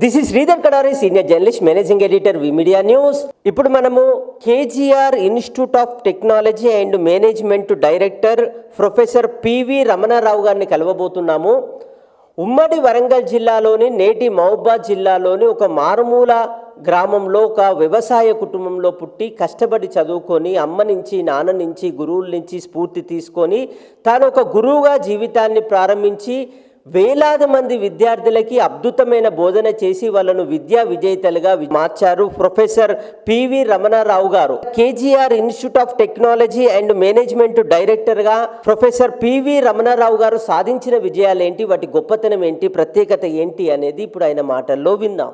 This is Sridhar Kadari senior journalist managing editor V media news ఇప్పుడు మనము KGR institute of technology and management director professor PV Ramanarao గారిని కలవబోతున్నాము. ఉమ్మడి వరంగల్ జిల్లాలోని నేటి మహబాద్ జిల్లాలోని ఒక మారుమూల గ్రామంలో ఒక వ్యవసాయ కుటుంబంలో పుట్టి కష్టపడి చదువుకొని అమ్మ నుంచి నాన్న నుంచి గురువుల నుంచి స్ఫూర్తి తీసుకొని తాను ఒక గురువుగా జీవితాన్ని ప్రారంభించి వేలాది మంది విద్యార్థులకి అద్భుతమైన బోధన చేసి వాళ్ళను విద్యా విజేతలుగా మార్చారు professor PV Ramanarao garu. KGR institute of technology and management డైరెక్టర్గా ప్రొఫెసర్ పివి రమణారావు గారు సాధించిన విజయాలు ఏంటి వాటి గొప్పతనం ఏంటి? ప్రత్యేకత ఏంటి? అనేది ఇప్పుడు ఆయన మాటల్లో విందాం.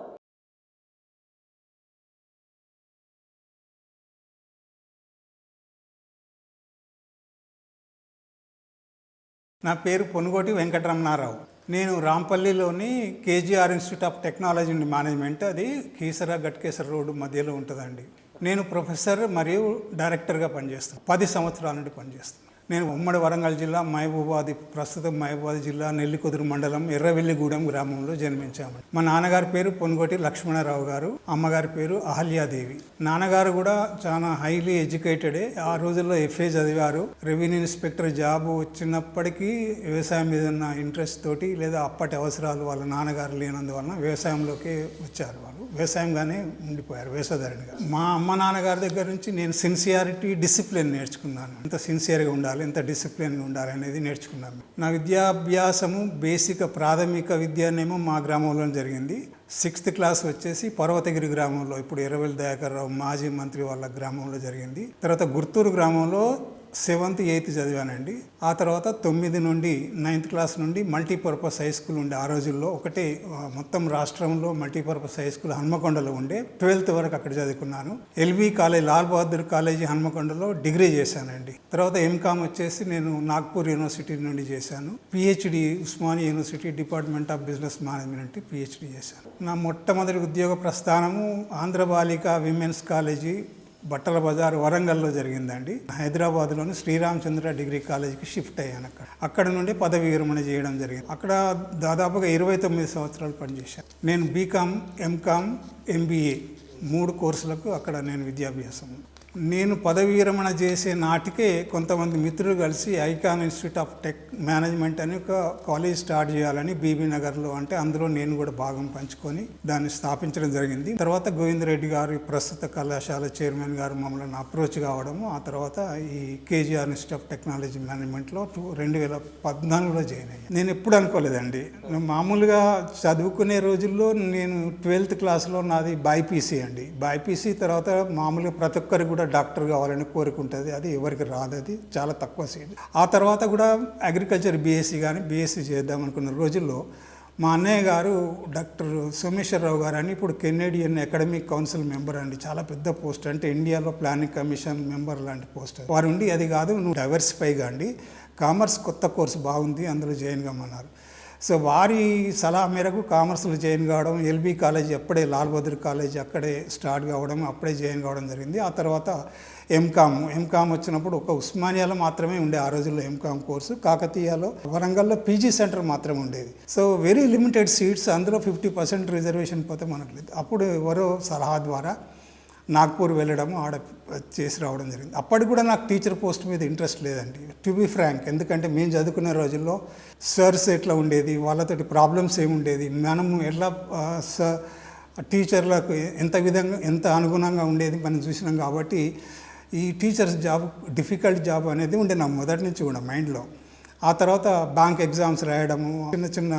నా పేరు పొనుగోటి వెంకటరమణారావు. నేను రాంపల్లిలోని KGR institute of technology and management అది కీసర గట్కేసర రోడ్డు మధ్యలో ఉంటుందండి. నేను ప్రొఫెసర్ మరియు డైరెక్టర్గా పనిచేస్తాను. పది సంవత్సరాల నుండి పనిచేస్తాను. నేను ఉమ్మడి వరంగల్ జిల్లా మహబూబాది ప్రస్తుతం మహబూబాది జిల్లా నెల్లికుదురు మండలం ఎర్రవెల్లిగూడెం గ్రామంలో జన్మించాము. మా నాన్నగారి పేరు పొనుగోటి లక్ష్మణరావు గారు అమ్మగారి పేరు అహల్యాదేవి. నాన్నగారు కూడా చాలా హైలీ ఎడ్యుకేటెడే. ఆ రోజుల్లో ఎఫ్ఏ చదివారు. రెవెన్యూ ఇన్స్పెక్టర్ జాబ్ వచ్చినప్పటికీ వ్యవసాయం మీద ఉన్న ఇంట్రెస్ట్ తోటి లేదా అప్పటి అవసరాలు వాళ్ళ నాన్నగారు లేనందువలన వ్యవసాయంలోకి వచ్చారు వాళ్ళు. వ్యవసాయంగానే ఉండిపోయారు వ్యవసాయదారునిగా మా అమ్మ నాన్నగారి దగ్గర నుంచి నేను సిన్సియారిటీ డిసిప్లిన్ నేర్చుకున్నాను. అంత సిన్సియర్గా ఉండాలి. ఎంత డిసిప్లిన్గా ఉండాలి అనేది నేర్చుకున్నాను. నా విద్యాభ్యాసము బేసిక్ ప్రాథమిక విద్యనేమో మా గ్రామంలో జరిగింది. సిక్స్త్ క్లాస్ వచ్చేసి పర్వతగిరి గ్రామంలో ఇప్పుడు ఎర్రవెల్లి దయాకర్ రావు మాజీ మంత్రి వాళ్ళ గ్రామంలో జరిగింది. తర్వాత గుర్తూరు గ్రామంలో సెవెంత్ ఎయిత్ చదివానండి. ఆ తర్వాత తొమ్మిది నుండి నైన్త్ క్లాస్ నుండి మల్టీపర్పస్ హై స్కూల్ ఉండే ఆ రోజుల్లో ఒకటే మొత్తం రాష్ట్రంలో మల్టీపర్పస్ హై స్కూల్ హన్మకొండలో ఉండే. ట్వెల్త్ వరకు అక్కడ చదువుకున్నాను. LV college Lal Bahadur college హన్మకొండలో degree చేశానండి. తర్వాత ఎంకామ్ వచ్చేసి నేను నాగ్పూర్ యూనివర్సిటీ నుండి చేశాను. PhD Osmania university department of business management PhD చేశాను. నా మొట్టమొదటి ఉద్యోగ ప్రస్థానము ఆంధ్ర బాలిక విమెన్స్ కాలేజీ బట్టల బజార్ వరంగల్లో జరిగిందండి. హైదరాబాద్లోని శ్రీరామచంద్ర డిగ్రీ కాలేజీకి షిఫ్ట్ అయ్యాను అక్కడ. అక్కడ నుండి పదవి విరమణ చేయడం జరిగింది. అక్కడ దాదాపుగా ఇరవై తొమ్మిది సంవత్సరాలు పనిచేశాను. నేను బీకామ్ ఎంకామ్ ఎంబీఏ మూడు కోర్సులకు అక్కడ నేను విద్యాభ్యాసం నేను పదవీరమణ విరమణ చేసే నాటికే కొంతమంది మిత్రులు కలిసి icon institute of tech management అని ఒక కాలేజ్ స్టార్ట్ చేయాలని బీబీ నగర్లో అంటే అందులో నేను కూడా భాగం పంచుకొని దాన్ని స్థాపించడం జరిగింది. తర్వాత గోవిందరెడ్డి గారు ప్రస్తుత కళాశాల చైర్మన్ గారు మమ్మల్ని అప్రోచ్ కావడము ఆ తర్వాత ఈ కేజీఆర్ ఇన్స్టిట్యూట్ ఆఫ్ టెక్నాలజీ మేనేజ్మెంట్లో టూ రెండు వేల పద్నాలుగులో జాయిన్ అయ్యాను. నేను ఎప్పుడు అనుకోలేదండి. మామూలుగా చదువుకునే రోజుల్లో నేను ట్వెల్త్ క్లాస్లో నాది బైపీసీ అండి. బైపీసీ తర్వాత మామూలుగా ప్రతి ఒక్కరికి కూడా డాక్టర్ కావాలని కోరిక ఉంటుంది. అది ఎవరికి రాదు. అది చాలా తక్కువ సీట్ ఆ తర్వాత కూడా అగ్రికల్చర్ బీఎస్సీ కానీ బీఎస్సీ చేద్దాం అనుకున్న రోజుల్లో మా అన్నయ్య గారు డాక్టర్ సోమేశ్వరరావు గారు అని ఇప్పుడు కెనేడియన్ అకాడమిక్ కౌన్సిల్ మెంబర్ అండి. చాలా పెద్ద పోస్ట్ అంటే ఇండియాలో ప్లానింగ్ కమిషన్ మెంబర్ లాంటి పోస్ట్. వారు ఉండి అది కాదు నువ్వు డైవర్సిఫైగా అండి. కామర్స్ కొత్త కోర్సు బాగుంది అందులో జాయిన్ కమ్మన్నారు. సో వారి సలహా మేరకు కామర్స్లో జాయిన్ కావడం ఎల్బీ కాలేజ్ అప్పుడే లాల్ బహదూర్ కాలేజ్ అక్కడే స్టార్ట్ కావడం అప్పుడే జాయిన్ కావడం జరిగింది. ఆ తర్వాత ఎంకామ్ ఎంకామ్ వచ్చినప్పుడు ఒక ఉస్మానియాలో మాత్రమే ఉండే ఆ రోజుల్లో ఎంకామ్ కోర్సు. కాకతీయలో వరంగల్లో పీజీ సెంటర్ మాత్రమే ఉండేది. సో వెరీ లిమిటెడ్ సీట్స్ అందులో ఫిఫ్టీ పర్సెంట్ రిజర్వేషన్ పోతే మనకు లేదు. అప్పుడు ఎవరో సలహా ద్వారా నాగ్పూర్ వెళ్ళడము ఆడ చేసి రావడం జరిగింది. అప్పటికి కూడా నాకు టీచర్ పోస్ట్ మీద ఇంట్రెస్ట్ లేదండి. టు బి ఫ్రాంక్ ఎందుకంటే మేము చదువుకునే రోజుల్లో సర్స్ ఎట్లా ఉండేది వాళ్ళతోటి ప్రాబ్లమ్స్ ఏముండేది మనము ఎట్లా స- టీచర్లకు ఎంత విధంగా ఎంత అనుగుణంగా ఉండేది మనం చూసినాం కాబట్టి ఈ టీచర్స్ జాబ్ డిఫికల్ట్ జాబ్ అనేది ఉండే నా మొదటి నుంచి కూడా మైండ్లో. ఆ తర్వాత బ్యాంక్ ఎగ్జామ్స్ రాయడము చిన్న చిన్న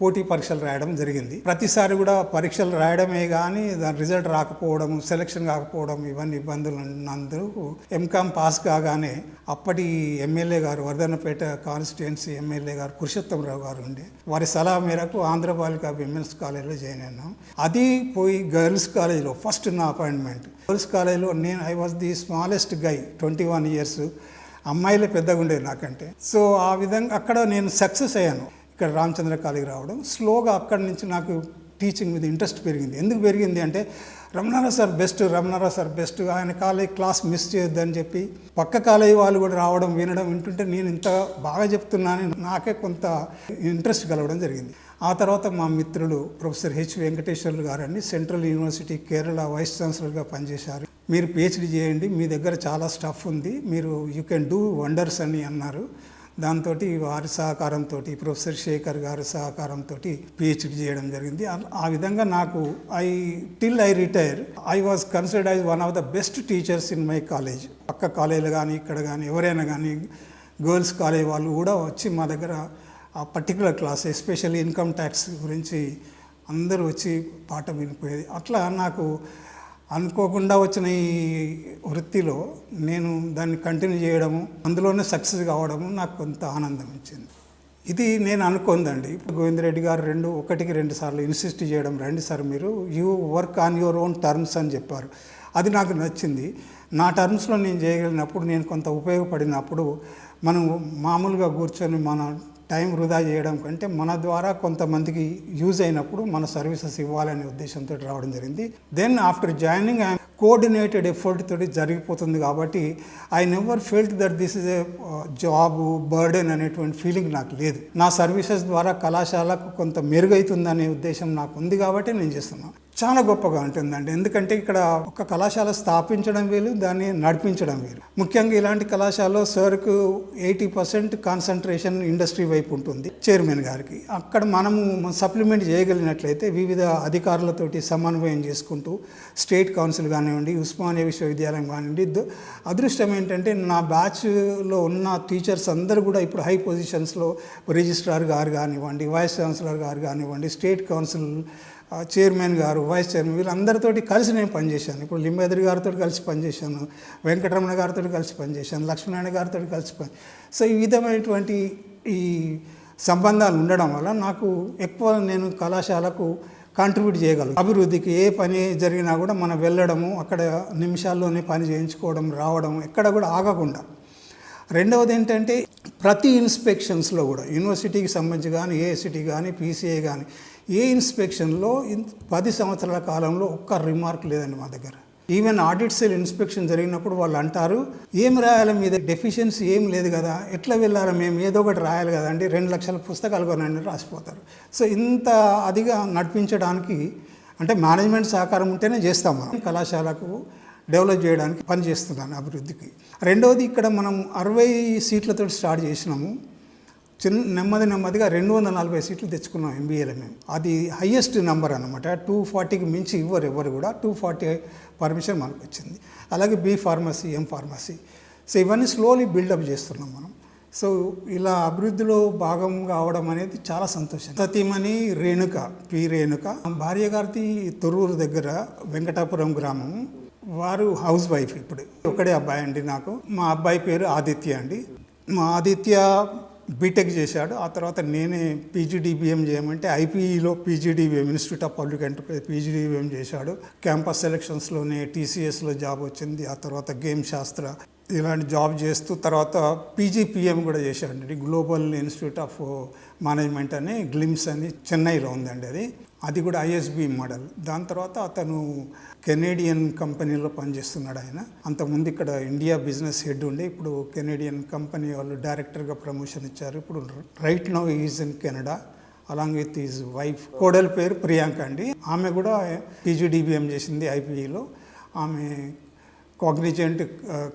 పోటీ పరీక్షలు రాయడం జరిగింది. ప్రతిసారి కూడా పరీక్షలు రాయడమే కానీ దాని రిజల్ట్ రాకపోవడం సెలక్షన్ కాకపోవడం ఇవన్నీ ఇబ్బందులు ఉన్నందుకు ఎంకామ్ పాస్ కాగానే అప్పటి ఎమ్మెల్యే గారు వర్ధనపేట కాన్స్టిట్యున్సీ ఎమ్మెల్యే గారు పురుషోత్తమరావు గారు ఉండే వారి సలహా మేరకు ఆంధ్ర బాలిక విమెన్స్ కాలేజ్లో జాయిన్ అయినాం. అది పోయి గర్ల్స్ కాలేజ్లో ఫస్ట్ నా అపాయింట్మెంట్ గర్ల్స్ కాలేజ్లో నేను I was the smallest guy twenty one years అమ్మాయిలే పెద్దగా ఉండేది నాకంటే. సో ఆ విధంగా అక్కడ నేను సక్సెస్ అయ్యాను. ఇక్కడ రామచంద్ర కాలేజీ రావడం. స్లోగా అక్కడి నుంచి నాకు టీచింగ్ మీద ఇంట్రెస్ట్ పెరిగింది. ఎందుకు పెరిగింది అంటే Ramanarao sir best Ramanarao sir best ఆయన కాలేజ్ క్లాస్ మిస్ చేయొద్దని చెప్పి పక్క కాలేజీ వాళ్ళు కూడా రావడం వినడం వింటుంటే నేను ఇంత బాగా చెప్తున్నానని నాకే కొంత ఇంట్రెస్ట్ కలవడం జరిగింది. ఆ తర్వాత మా మిత్రులు ప్రొఫెసర్ హెచ్ వెంకటేశ్వర్లు గారని సెంట్రల్ యూనివర్సిటీ కేరళ వైస్ ఛాన్సలర్గా పనిచేశారు. మీరు పిహెచ్డి చేయండి మీ దగ్గర చాలా స్టఫ్ ఉంది మీరు యూ కెన్ డూ వండర్స్ అని అన్నారు. దాంతో వారి సహకారంతో ప్రొఫెసర్ శేఖర్ గారి సహకారంతో పిహెచ్డి చేయడం జరిగింది. ఆ- విధంగా నాకు I till I retire I was considered as one of the best teachers in my college. పక్క కాలేజీలు కానీ ఇక్కడ కానీ ఎవరైనా కానీ గర్ల్స్ కాలేజ్ వాళ్ళు కూడా వచ్చి మా దగ్గర ఆ particular class especially income tax గురించి అందరూ వచ్చి పాఠం వినిపోయేది. అట్లా నాకు అనుకోకుండా వచ్చిన ఈ వృత్తిలో నేను దాన్ని కంటిన్యూ చేయడము అందులోనే సక్సెస్ కావడము నాకు కొంత ఆనందం ఇచ్చింది. ఇది నేను అనుకుందండి. ఇప్పుడు గోవిందరెడ్డి గారు రెండు ఒకటికి రెండు సార్లు ఇన్సిస్ట్ చేయడం రండి సార్ మీరు you work on your own terms అని చెప్పారు. అది నాకు నచ్చింది. నా టర్మ్స్లో నేను చేయగలిగినప్పుడు నేను కొంత ఉపయోగపడినప్పుడు మనం మామూలుగా కూర్చొని మన టైం వృధా చేయడం కంటే మన ద్వారా కొంతమందికి యూజ్ అయినప్పుడు మన సర్వీసెస్ ఇవ్వాలనే ఉద్దేశంతో రావడం జరిగింది. Then after joining I coordinated effort తోటి జరిగిపోతుంది కాబట్టి I never felt that this is a job burden అనేటువంటి ఫీలింగ్ నాకు లేదు. నా సర్వీసెస్ ద్వారా కళాశాలకు కొంత మెరుగవుతుందనే ఉద్దేశం నాకు ఉంది కాబట్టి నేను చేస్తున్నాను చాలా గొప్పగా ఉంటుందండి. ఎందుకంటే ఇక్కడ ఒక కళాశాల స్థాపించడం వేలు దాన్ని నడిపించడం వేరు ముఖ్యంగా ఇలాంటి కళాశాలలో సార్కు ఎయిటీ పర్సెంట్ కాన్సన్ట్రేషన్ ఇండస్ట్రీ వైపు ఉంటుంది చైర్మన్ గారికి. అక్కడ మనము సప్లిమెంట్ చేయగలిగినట్లయితే వివిధ అధికారులతోటి సమన్వయం చేసుకుంటూ స్టేట్ కౌన్సిల్ కానివ్వండి ఉస్మానియా విశ్వవిద్యాలయం కానివ్వండి అదృష్టం ఏంటంటే నా బ్యాచ్లో ఉన్న టీచర్స్ అందరూ కూడా ఇప్పుడు హై పొజిషన్స్లో రిజిస్ట్రార్ గారు కానివ్వండి వైస్ ఛాన్సలర్ గారు కానివ్వండి state council chairman garu vice chairman వీళ్ళందరితోటి కలిసి నేను పనిచేశాను. ఇప్పుడు లింబేదరి గారితో కలిసి పనిచేశాను వెంకటరమణ గారితో కలిసి పనిచేశాను లక్ష్మీనారాయణ గారితో కలిసి పని సో ఈ విధమైనటువంటి ఈ సంబంధాలు ఉండడం వల్ల నాకు ఎక్కువ నేను కళాశాలకు కాంట్రిబ్యూట్ చేయగలను. అభివృద్ధికి ఏ పని జరిగినా కూడా మనం వెళ్ళడము అక్కడ నిమిషాల్లోనే పని చేయించుకోవడం రావడం ఎక్కడ కూడా ఆగకుండా. రెండవది ఏంటంటే ప్రతి ఇన్స్పెక్షన్స్లో కూడా యూనివర్సిటీకి సంబంధించి కానీ ఏఎస్సిటీ కానీ పీసీఏ కానీ ఏ ఇన్స్పెక్షన్లో పది సంవత్సరాల కాలంలో ఒక్క రిమార్క్ లేదండి మా దగ్గర. ఈవెన్ ఆడిట్ సెల్ ఇన్స్పెక్షన్ జరిగినప్పుడు వాళ్ళు అంటారు ఏం రాయాలి మీద డెఫిషియన్సీ ఏం లేదు కదా. ఎట్లా వెళ్ళాలి మేము? ఏదో ఒకటి రాయాలి కదా. అండి రెండు లక్షల పుస్తకాలు కొనండి రాసిపోతారు. సో ఇంత అదిగా నడిపించడానికి అంటే మేనేజ్మెంట్ సహకారం ఉంటేనే చేస్తాం మనం. కళాశాలకు డెవలప్ చేయడానికి పనిచేస్తున్నాను అభివృద్ధికి. రెండవది ఇక్కడ మనం అరవై సీట్లతో స్టార్ట్ చేసినాము. చిన్న నెమ్మది నెమ్మదిగా రెండు వందల నలభై సీట్లు తెచ్చుకున్నాం ఎంబీఏలో మేము. అది హయ్యెస్ట్ నెంబర్ అనమాట టూ ఫార్టీకి మించి ఇవ్వరు ఎవరు కూడా. టూ ఫార్టీ పర్మిషన్ మనకు వచ్చింది. అలాగే B pharmacy M pharmacy. So ఇవన్నీ స్లోలీ బిల్డప్ చేస్తున్నాం మనం. సో ఇలా అభివృద్ధిలో భాగం కావడం అనేది చాలా సంతోషం. సతీమణి రేణుక పి రేణుక. భార్య గారిది తొర్రూరు దగ్గర వెంకటాపురం గ్రామం. వారు హౌస్ వైఫ్ ఇప్పుడు. ఒకడే అబ్బాయి అండి నాకు. మా అబ్బాయి పేరు ఆదిత్య అండి. మా ఆదిత్య బీటెక్ చేశాడు. ఆ తర్వాత నేనే పీజీడీబీఎం చేయమంటే ఐపీఈలో PGDBM institute of public enterprise PGDBM చేశాడు. క్యాంపస్ సెలక్షన్స్లోనే టీసీఎస్లో జాబ్ వచ్చింది. ఆ తర్వాత గేమ్ శాస్త్ర ఇలాంటి జాబ్ చేస్తూ తర్వాత పీజీపీఎం కూడా చేశాడండి గ్లోబల్ ఇన్స్టిట్యూట్ ఆఫ్ మేనేజ్మెంట్ అని గ్లిమ్స్ అని చెన్నైలో ఉందండి అది. అది కూడా ఐఎస్బి మోడల్. దాని తర్వాత అతను కెనేడియన్ కంపెనీలో పనిచేస్తున్నాడు ఆయన. అంతకుముందు ఇక్కడ ఇండియా బిజినెస్ హెడ్ ఉండే ఇప్పుడు కెనేడియన్ కంపెనీ వాళ్ళు డైరెక్టర్గా ప్రమోషన్ ఇచ్చారు. ఇప్పుడు right now is in Canada along with is wife. కోడల్ పేరు ప్రియాంక అండి. ఆమె కూడా పీజీడీబీఎం చేసింది ఐపీఈలో ఆమె కాగ్నిజెంట్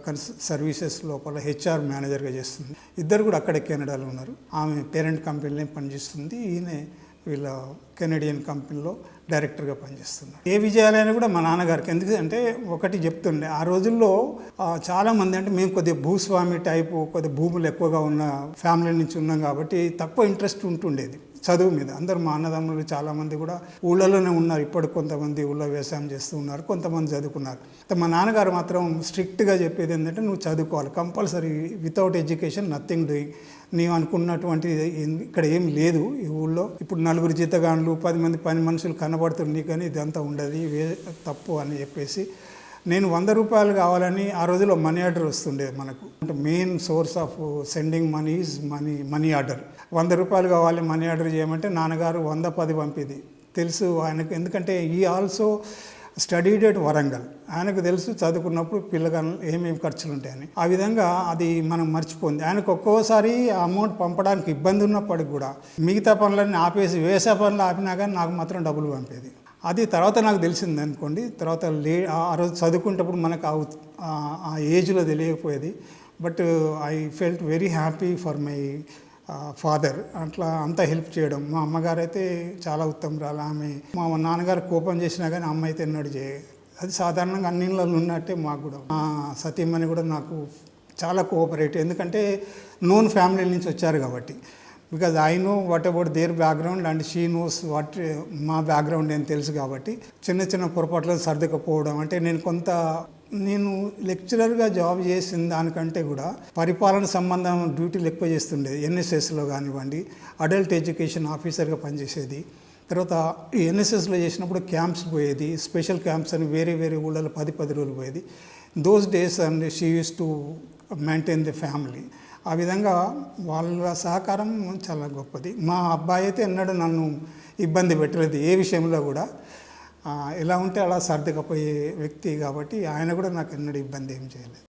కన్స్ సర్వీసెస్ లోపల హెచ్ఆర్ మేనేజర్గా చేస్తుంది. ఇద్దరు కూడా అక్కడే కెనడాలో ఉన్నారు. ఆమె పేరెంట్ కంపెనీలో పనిచేస్తుంది. ఈయన వీళ్ళ కెనడియన్ కంపెనీలో డైరెక్టర్గా పనిచేస్తున్నారు. ఏ విజయాలైనా కూడా మా నాన్నగారికి ఎందుకంటే ఒకటి చెప్తుండే ఆ రోజుల్లో చాలామంది అంటే మేము కొద్దిగా భూస్వామి టైపు కొద్దిగా భూములు ఎక్కువగా ఉన్న ఫ్యామిలీ నుంచి ఉన్నాం కాబట్టి తక్కువ ఇంట్రెస్ట్ ఉంటుండేది. చదువు మీద. అందరు మా అన్నదమ్ములు చాలామంది కూడా ఊళ్ళలోనే ఉన్నారు. ఇప్పుడు కొంతమంది ఊళ్ళో వ్యవసాయం చేస్తూ ఉన్నారు. కొంతమంది చదువుకున్నారు. మా నాన్నగారు మాత్రం స్ట్రిక్ట్గా చెప్పేది ఏంటంటే నువ్వు చదువుకోవాలి. Compulsory without education nothing doing నీవు అనుకున్నటువంటి ఇక్కడ ఏం లేదు ఈ ఊళ్ళో. ఇప్పుడు నలుగురు జీతగాండ్లు పది మంది పని మనుషులు కనబడుతుంది కానీ ఇదంతా ఉండదు. వే తప్పు అని చెప్పేసి నేను వంద రూపాయలు కావాలని ఆ రోజుల్లో మనీ ఆర్డర్ వస్తుండే మనకు. అంటే main source of sending money is money money order వంద రూపాయలు కావాలి మనీ ఆర్డర్ చేయమంటే నాన్నగారు వంద పది పంపేది. తెలుసు ఆయనకు ఎందుకంటే ఈ ఆల్సో స్టడీడ్ ఎట్ వరంగల్ ఆయనకు తెలుసు చదువుకున్నప్పుడు పిల్లగా ఏమేమి ఖర్చులు ఉంటాయని. ఆ విధంగా అది మనం మర్చిపోయింది ఆయనకు ఒక్కోసారి అమౌంట్ పంపడానికి ఇబ్బంది ఉన్నప్పటికి కూడా మిగతా పనులన్నీ ఆపేసి వేసే పనులు ఆపినా కానీ నాకు మాత్రం డబ్బులు పంపేది. అది తర్వాత నాకు తెలిసింది అనుకోండి. తర్వాత లే ఆ రోజు చదువుకునేటప్పుడు మనకు ఆ ఆ- ఏజ్లో తెలియకపోయేది. But I felt very happy for my father. అట్లా అంతా హెల్ప్ చేయడం. మా అమ్మగారు అయితే చాలా ఉత్తమరాలు. ఆమె మా నాన్నగారు కోపం చేసినా కానీ అమ్మ అయితే ఎన్నడు చేయ అది సాధారణంగా అన్ని ఉన్నట్టే మాకు కూడా. మా సతీమణి కూడా నాకు చాలా కోఆపరేటివ్. ఎందుకంటే నోన్ ఫ్యామిలీ నుంచి వచ్చారు కాబట్టి. Because I know what about their background and she knows what మా బ్యాక్గ్రౌండ్ నేను తెలుసు కాబట్టి చిన్న చిన్న పొరపాట్లు సర్దుకపోవడం అంటే నేను కొంత నేను లెక్చరర్గా జాబ్ చేసిన దానికంటే కూడా పరిపాలన సంబంధం డ్యూటీలు ఎక్కువ చేస్తుండేది ఎన్ఎస్ఎస్లో కానివ్వండి అడల్ట్ ఎడ్యుకేషన్ ఆఫీసర్గా పనిచేసేది. తర్వాత ఎన్ఎస్ఎస్లో చేసినప్పుడు క్యాంప్స్ పోయేది స్పెషల్ క్యాంప్స్ అని వేరే వేరే ఊళ్ళలో పది పది రోజులు పోయేది. Those days and she uses to maintain the family ఆ విధంగా వాళ్ళ సహకారం చాలా గొప్పది. మా అబ్బాయి అయితే ఎన్నడూ నన్ను ఇబ్బంది పెట్టలేదు ఏ విషయంలో కూడా. ఎలా ఉంటే అలా సర్దుకపోయే వ్యక్తి కాబట్టి ఆయన కూడా నాకు ఎన్నడూ ఇబ్బంది ఏం చేయలేదు.